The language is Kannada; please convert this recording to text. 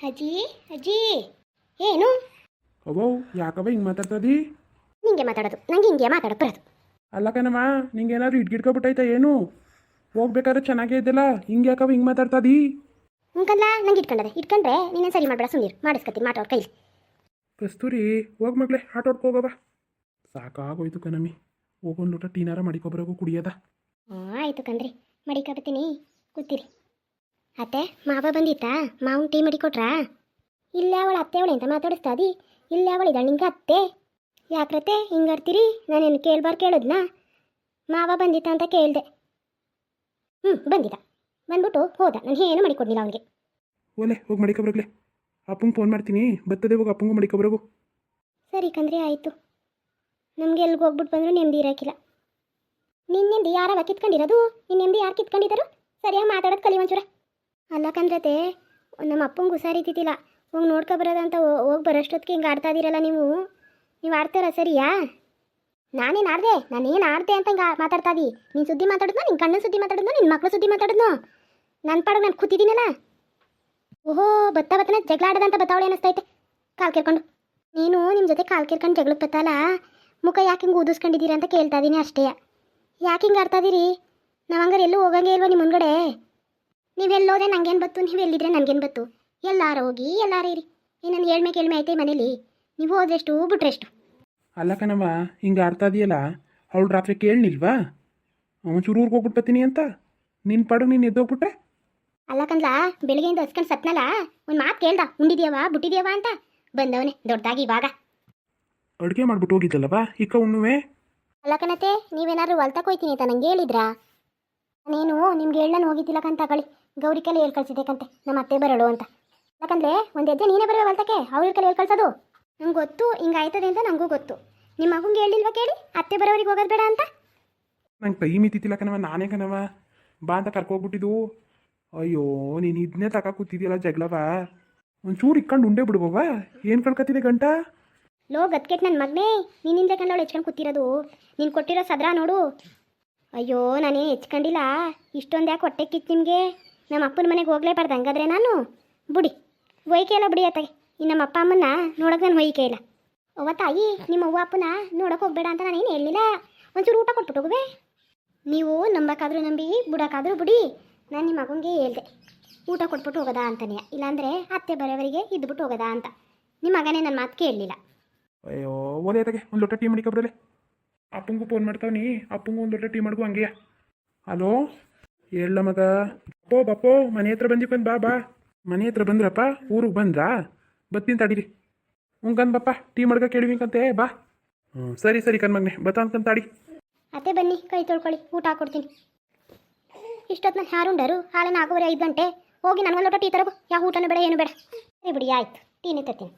ಅಜ್ಜಿ ಅಜ್ಜಿ ಏನು? ಅವ್ವ ಯಾಕವ ಹಿಂಗೆ ಮಾತಾಡ್ತದಿ ನಿಂಗೆ ಮಾತಾಡೋದು ನಂಗೆ ಹಿಂಗೆ ಮಾತಾಡೋ ಬರೋದು. ಅಲ್ಲ ಕಣವ ನಿಂಗೆ ಏನಾದ್ರು ಇಟ್ಗಿಟ್ಕೊಬಿಟ್ಟೈತ ಏನು? ಹೋಗ್ಬೇಕಾದ್ರೆ ಚೆನ್ನಾಗೇ ಇದ್ದಲ್ಲ ಹಿಂಗೆ ಯಾಕವ ಹಿಂಗೆ ಮಾತಾಡ್ತದಿ ಹಂಗಲ್ಲ ನಂಗೆ ಇಟ್ಕೊಂಡದೆ. ಇಟ್ಕೊಂಡ್ರೆ ನೀನೇನು ಸರಿ ಮಾಡಬೇಡ ಸುಮ್ಮನೆ ಮಾಡಿಸ್ಕತ್ತೀನಿ ಮಾತಾಡೋ ಕೈಲಿ. ಕಸ್ತೂರಿ ಹೋಗ್ ಮಗ್ಲೆ ಆಟ ಹೋಗವ ಸಾಕಾಗೋಯ್ತು ಕಣಮಿ ಹೋಗೊಂದು ಲೋಟ ಟೀನಾರ ಮಾಡಿಕೊಬರೋಗು ಕುಡಿಯೋದ. ಹಾಂ ಆಯಿತು ಕಣ್ರಿ. ಮಡಿಕೊಬತ್ತೀನಿ ಕೂತೀರಿ. ಅತ್ತೆ ಮಾವ ಬಂದಿತ್ತಾ? ಮಾವನ ಟೀ ಮಾಡಿಕೊಟ್ರಾ ಇಲ್ಲ ಅವಳ ಅತ್ತೆ ಅವಳೆ ಅಂತ ಮಾತಾಡಿಸ್ತಾದಿ ಇಲ್ಲ ಅವಳಿದಾಳೆ ನಿಂಗೆ ಅತ್ತೆ? ಯಾಕ್ರತೆ ಹಿಂಗಾಡ್ತೀರಿ ನಾನೇನು ಕೇಳ್ಬಾರ್ ಕೇಳಿದ್ನಾ? ಮಾವ ಬಂದಿತ್ತ ಅಂತ ಕೇಳಿದೆ. ಹ್ಞೂ ಬಂದಿದ್ದ ಬಂದ್ಬಿಟ್ಟು ಹೋದ. ನಾನು ಏನು ಮಾಡಿಕೊಡ್ಲಿಲ್ಲ ಅವನಿಗೆ. ಓಲೆ ಹೋಗಿ ಮಡಿಕೊಬ್ರಗ್ಲೆ ಅಪ್ಪಂಗೆ ಫೋನ್ ಮಾಡ್ತೀನಿ. ಬರ್ತದೆ ಹೋಗಿ ಅಪ್ಪಂಗೂ ಮಡಿಕೊಬ್ರಗು ಸರಿ ಕಂದ್ರೆ ಆಯಿತು. ನಮಗೆ ಎಲ್ಲಿಗೆ ಹೋಗ್ಬಿಟ್ಟು ಬಂದರೂ ನೆಮ್ಮದಿ ಇರೋಕ್ಕಿಲ್ಲ ನಿನ್ನ ನೆಮ್ಮದಿ ಯಾರವ ಕಿತ್ಕೊಂಡಿರೋದು? ನಿನ್ನ ನೆಮ್ಮದಿ ಯಾರು ಕಿತ್ಕೊಂಡಿದ್ದಾರು? ಸರಿಯಾಗಿ ಮಾತಾಡೋದು ಕಲಿ ಒಂಚೂರ. ಅಲ್ಲ ಕಂದ್ರತೆ, ನಮ್ಮ ಅಪ್ಪಂಗೆ ಹುಷಾರಿದ್ದಿದ್ದಿಲ್ಲ ಹೋಗಿ ನೋಡ್ಕೊ ಬರೋದಂತ ಹೋಗಿ ಬರೋಷ್ಟೊತ್ತಿಗೆ ಹಿಂಗೆ ಆಡ್ತಾ ಇದ್ದೀರಲ್ಲ ನೀವು? ನೀವು ಆಡ್ತಾರ ಸರಿಯಾ? ನಾನೇನು ಆಡ್ದೆ? ನಾನೇನು ಆಡ್ದೆ ಅಂತ ಹಿಂಗೆ ಮಾತಾಡ್ತಾ ಇದ್ದೀ ನೀನು ಸುದ್ದಿ ಮಾತಾಡಿದ್ನೋ ನಿನ್ನ ಕಣ್ಣು ಸುದ್ದಿ ಮಾತಾಡಿದ್ನೋ ನಿನ್ನ ಮಕ್ಕಳು ಸುದ್ದಿ ಮಾತಾಡಿದ್ನೋ? ನನ್ನ ಪಾಡಿಗೆ ನಾನು ಕೂತಿದ್ದೀನಲ್ಲ? ಓಹೋ, ಬತ್ತ ಬತ್ತನ ಜಗಳ ಆಡದಂತ ಬತ್ತಾವಳೆ ಅನ್ನಿಸ್ತೈತೆ ಕಾಲು ಕೇಳ್ಕೊಂಡು ನೀನು ನಿಮ್ಮ ಜೊತೆ ಕಾಲು ಕೇಳ್ಕೊಂಡು ಜಗಳಕ್ಕೆ ಬತ್ತಲ್ಲ? ಮುಖ ಯಾಕೆ ಹಿಂಗೆ ಊದಿಸ್ಕೊಂಡಿದ್ದೀರಿ ಅಂತ ಕೇಳ್ತಾ ಇದ್ದೀನಿ ಅಷ್ಟೇ. ಯಾಕೆ ಹಿಂಗೆ ಆಡ್ತಾ ಇದ್ದೀರಿ ನಾವು ಹಂಗಾರೆ ಎಲ್ಲೂ ಹೋಗಂಗೆ ಇಲ್ವಾ ನಿಮ್ಮ ಮುಂದ್ಗಡೆ? ನೀವೆಲ್ಲೋದ್ರೆ ನಂಗೇನು ಬತ್ತು? ನೀವು ಎಲ್ಲಿದ್ರೆ ನನಗೇನು ಬತ್ತು? ಎಲ್ಲಾರ ಹೋಗಿ ಎಲ್ಲಾರ ಇರಿ. ಇನ್ನೊಂದು ಏಳ್ಮೆ ಕೇಳ್ಮೆ ಐತೆ ಮನೇಲಿ. ನೀವು ಹೋದ್ರೆಷ್ಟು ಬಿಟ್ರೆಷ್ಟು? ಅಲ್ಲ ಕಣವ ಹಿಂಗೆ ಅರ್ಥ ಇದೆಯಲ್ಲ ಅವಳು ರಾತ್ರಿ ಕೇಳಲಿಲ್ವಾ ಒಂಚೂರು ಊರಿಗೆ ಹೋಗ್ಬಿಟ್ಟು ಬರ್ತೀನಿ ಅಂತ. ನಿನ್ನ ಪಾಡು ನೀನು ಎದ್ದೋಗ್ಬಿಟ್ರೆ. ಅಲ್ಲ ಕಂದ್ಲ ಬೆಳಿಗ್ಗೆಯಿಂದ ಹಸ್ಕೊಂಡು ಸತ್ನಲ್ಲ ಒಂದು ಮಾತು ಕೇಳ್ದ ಉಂಡಿದ್ಯಾವ ಬುಟ್ಟಿದ್ಯಾವ ಅಂತ? ಬಂದವನೆ ದೊಡ್ಡದಾಗಿ ಇವಾಗ. ಅಡುಗೆ ಮಾಡ್ಬಿಟ್ಟು ಹೋಗಿದ್ದಲ್ಲವಾ ಇಕ್ಕ ಉಣ್ಣುವೆ? ಅಲ್ಲ ಕಣತೆ ನೀವೇನಾದ್ರು ಹೊಲ್ತಕ್ಕೆ ಹೋಯ್ತೀನಿ ಅಂತ ನಂಗೆ ಹೇಳಿದ್ರಾ? ನಾನೇನು ನಿಮ್ಗೆ ಹೇಳನಾನು ಹೋಗಿದ್ದಿಲ್ಲ ಕಂತ ತಗೊಳ್ಳಿ. ಗೌರಿ ಕಲೆ ಹೇಳ್ ಕಳ್ಸಿದ್ದೆ ಕಂತೆ. ನಮ್ಮ ಅತ್ತೆ ಬರಳು ಅಂತ. ಯಾಕಂದ್ರೆ ಒಂದು ಹೆಜ್ಜೆ ನೀನೇ ಬರೋ ಹೊಲ್ತಕ್ಕೆ? ಅವ್ರ ಕಲೆ ಹೇಳ್ ಕಳ್ಸೋದು? ನಂಗೆ ಗೊತ್ತು ಹಿಂಗೆ ಆಯ್ತದೆ ಅಂತ ನನಗೂ ಗೊತ್ತು. ನಿಮ್ಮ ಮಗಂಗೆ ಹೇಳಿಲ್ವಾ ಕೇಳಿ? ಅತ್ತೆ ಬರೋರಿಗೆ ಹೋಗೋದು ಬೇಡ ಅಂತ? ನಂಗೆ ಕೈ ಮಿತಿತ್ತಿಲ್ಲ ಕಣವ ನಾನೇ ಕಣವ ಬಾ ಅಂತ ಕರ್ಕೋಗ್ಬಿಟ್ಟಿದ್ದು. ಅಯ್ಯೋ ನೀನು ಇದನ್ನೇ ತಕ ಕೂತಿದ್ಯಲ್ಲ ಜಗಳವ. ಒಂಚೂರು ಇಕ್ಕೊಂಡು ಉಂಡೆ ಬಿಡ್ಬವ? ಏನು ಕಳ್ಕತ್ತಿದೆ ಗಂಟ? ಲೋ ಗದ್ಕೆಟ್ ನನ್ನ ಮಗನೇ. ನೀನಿಂದ ಕಂಡವಳು ಹೆಚ್ಕೊಂಡು ಕೂತಿರೋದು. ನೀನು ಕೊಟ್ಟಿರೋ ಸದ್ರ ನೋಡು. ಅಯ್ಯೋ ನಾನೇನು ಹೆಚ್ಕೊಂಡಿಲ್ಲ ಇಷ್ಟೊಂದು ಯಾಕೆ ಹೊಟ್ಟೆ ಕಿತ್ತು ನಿಮಗೆ? ನಮ್ಮ ಅಪ್ಪನ ಮನೆಗೆ ಹೋಗ್ಲೇಬಾರ್ದು ಹಂಗಾದ್ರೆ ನಾನು? ಬಿಡಿ ಒಯ್ಕೆ ಇಲ್ಲ ಬಿಡಿ ಅತ್ತಾಗೆ. ಇನ್ನು ನಮ್ಮ ಅಪ್ಪ ಅಮ್ಮನ್ನ ನೋಡೋಕೆ ನಾನು ಹೊಯ್ಕೆ ಇಲ್ಲ. ಅವ್ವ ತಾಯಿ, ನಿಮ್ಮ ಅವ್ವ ಅಪ್ಪನ ನೋಡೋಕೆ ಹೋಗ್ಬೇಡ ಅಂತ ನಾನೇನು ಹೇಳಿಲ್ಲ ಒಂಚೂರು ಊಟ ಕೊಟ್ಬಿಟ್ಟು ಹೋಗುವೆ? ನೀವು ನಂಬಕ್ಕಾದ್ರೂ ನಂಬಿ, ಬಿಡೋಕ್ಕಾದ್ರೂ ಬಿಡಿ. ನಾನು ನಿಮ್ಮ ಮಗನಿಗೆ ಹೇಳ್ದೆ. ಊಟ ಕೊಟ್ಬಿಟ್ಟು ಹೋಗೋದಾ ಅಂತಾನೆ. ಇಲ್ಲಾಂದರೆ ಅತ್ತೆ ಬರೋವರಿಗೆ ಇದ್ದುಬಿಟ್ಟು ಹೋಗೋದಾ ಅಂತ. ನಿಮ್ಮ ಮಗನೇ ನನ್ನ ಮಾತು ಕೇಳಲಿಲ್ಲ. ಅಯ್ಯೋ ಒಂದು ಲೋಟ ಟೀ ಮಾಡಿಕೊಬ್ರಲೆ ಅಪ್ಪಂಗೂ ಫೋನ್ ಮಾಡ್ತಾವನಿ ಅಪ್ಪಂಗು ಒಂದು ಲೋಟ ಟೀ ಮಾಡ್ಕೊ ಹಂಗೆ. ಹಲೋ? ಹೇಳ ಮಗ. ಅಪ್ಪೋ ಬಪ್ಪೋ ಮನೆ ಹತ್ರ ಬಂದಿಕೊಂಡ್ ಬಾ ಬಾ. ಮನೆ ಹತ್ರ ಬಂದ್ರಪ್ಪ? ಊರಿಗೆ ಬಂದ್ರಾ? ಬತ್ತೀನಿ ತಡೀರಿ ಉಂಕಂದ್ ಬಪ್ಪ ಟೀ ಮಾಡ್ಕೊ ಕೇಳಿವಿಂಕಂತೆ ಬಾ. ಹ್ಞೂ ಸರಿ ಸರಿ ಕಣ್ಮಗ್ನೆ ಬತ್ತ ಅನ್ಕಂತ ತಾಡಿ ಅತ್ತೆ ಬನ್ನಿ ಕೈ ತೊಳ್ಕೊಳ್ಳಿ ಊಟ ಹಾಕೊಡ್ತೀನಿ. ಇಷ್ಟೊತ್ತು ಯಾರುಂಡರು ಹಾಲೆ ನಾಲ್ಕೂವರೆ ಐದು ಗಂಟೆ? ಹೋಗಿ ನನಗೊಂದು ಲೋಟ ಟೀ ತರಬು ಯಾವ ಊಟನೂ ಬೇಡ ಏನು ಬೇಡ. ಸರಿ ಬಿಡಿ ಆಯ್ತು. ಟೀನೇ ತರ್ತೀನಿ